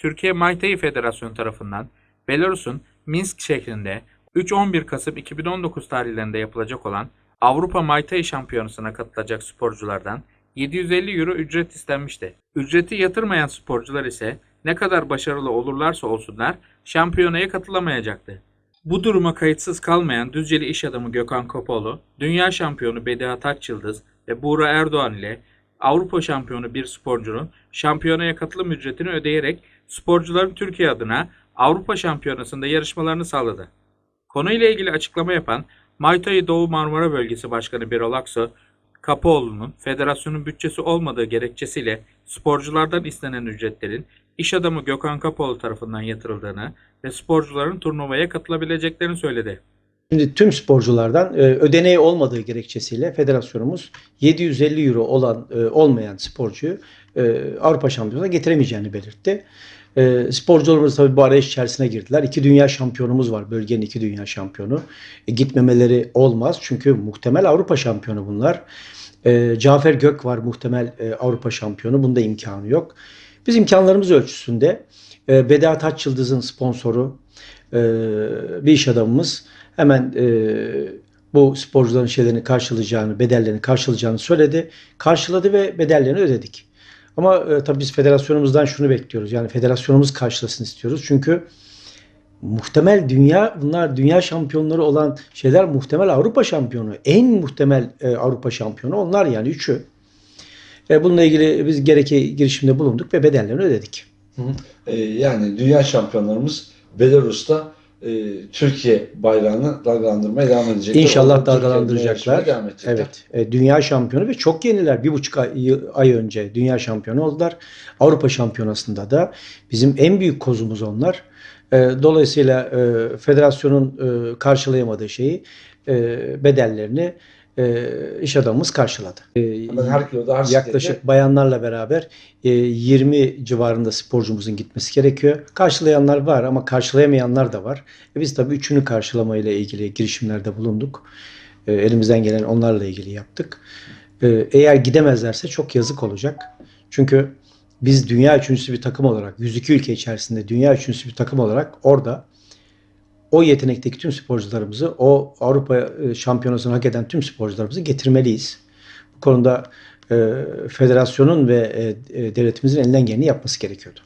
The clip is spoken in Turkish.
Türkiye Muay Thai Federasyonu tarafından Belarus'un Minsk şehrinde 3-11 Kasım 2019 tarihlerinde yapılacak olan Avrupa Muay Thai Şampiyonası'na katılacak sporculardan 750 euro ücret istenmişti. Ücreti yatırmayan sporcular ise ne kadar başarılı olurlarsa olsunlar şampiyonaya katılamayacaktı. Bu duruma kayıtsız kalmayan Düzceli iş adamı Gökhan Kopoğlu, dünya şampiyonu Bediha Taçyıldız ve Buğra Erdoğan ile Avrupa şampiyonu bir sporcunun şampiyonaya katılım ücretini ödeyerek sporcuların Türkiye adına Avrupa şampiyonasında yarışmalarını sağladı. Konuyla ilgili açıklama yapan Muay Thai Doğu Marmara Bölgesi Başkanı Birol Aksu, Kapoğlu'nun federasyonun bütçesi olmadığı gerekçesiyle sporculardan istenen ücretlerin iş adamı Gökhan Kapoğlu tarafından yatırıldığını ve sporcuların turnuvaya katılabileceklerini söyledi. Şimdi tüm sporculardan e, ödeneği olmadığı gerekçesiyle federasyonumuz 750 euro olan e, olmayan sporcuyu e, Avrupa Şampiyonası'na getiremeyeceğini belirtti. Sporcularımız tabii bu arayış içerisine girdiler. İki dünya şampiyonumuz var. Bölgenin iki dünya şampiyonu. Gitmemeleri olmaz. Çünkü muhtemel Avrupa şampiyonu bunlar. E, Cafer Gök var muhtemel Avrupa şampiyonu. Bunda imkanı yok. Biz imkanlarımız ölçüsünde e, Beda Taç Yıldız'ın sponsoru bir iş adamımız hemen e, bu sporcuların şeylerini karşılayacağını, bedellerini karşılayacağını söyledi. Karşıladı ve bedellerini ödedik. Ama e, tabii biz federasyonumuzdan şunu bekliyoruz. Yani federasyonumuz karşılasın istiyoruz. Çünkü muhtemel dünya bunlar dünya şampiyonları olan şeyler muhtemel Avrupa şampiyonu. En muhtemel e, Avrupa şampiyonu onlar yani üçü. E, bununla ilgili biz gereki girişimde bulunduk ve bedellerini ödedik. Ee, yani dünya şampiyonlarımız Belarus'ta e, Türkiye bayrağını dalgalandırmaya devam edecekler. İnşallah dalgalandıracaklar. Devam edecekler. Evet. E, dünya şampiyonu ve çok yeniler. Bir buçuk ay, ay önce dünya şampiyonu oldular. Avrupa şampiyonasında da bizim en büyük kozumuz onlar. E, dolayısıyla e, federasyonun e, karşılayamadığı şeyi e, bedellerini e, iş adamımız karşıladı. E, her kiloda her Yaklaşık siklette bayanlarla beraber e, 20 civarında sporcumuzun gitmesi gerekiyor. Karşılayanlar var ama karşılayamayanlar da var. E biz tabii üçünü karşılamayla ilgili girişimlerde bulunduk. E, elimizden gelen onlarla ilgili yaptık. E, eğer gidemezlerse çok yazık olacak. Çünkü biz dünya üçüncüsü bir takım olarak, 102 ülke içerisinde dünya üçüncüsü bir takım olarak orada o yetenekteki tüm sporcularımızı, o Avrupa e, şampiyonasını hak eden tüm sporcularımızı getirmeliyiz. Bu konuda e, federasyonun ve e, e, devletimizin elinden geleni yapması gerekiyordu.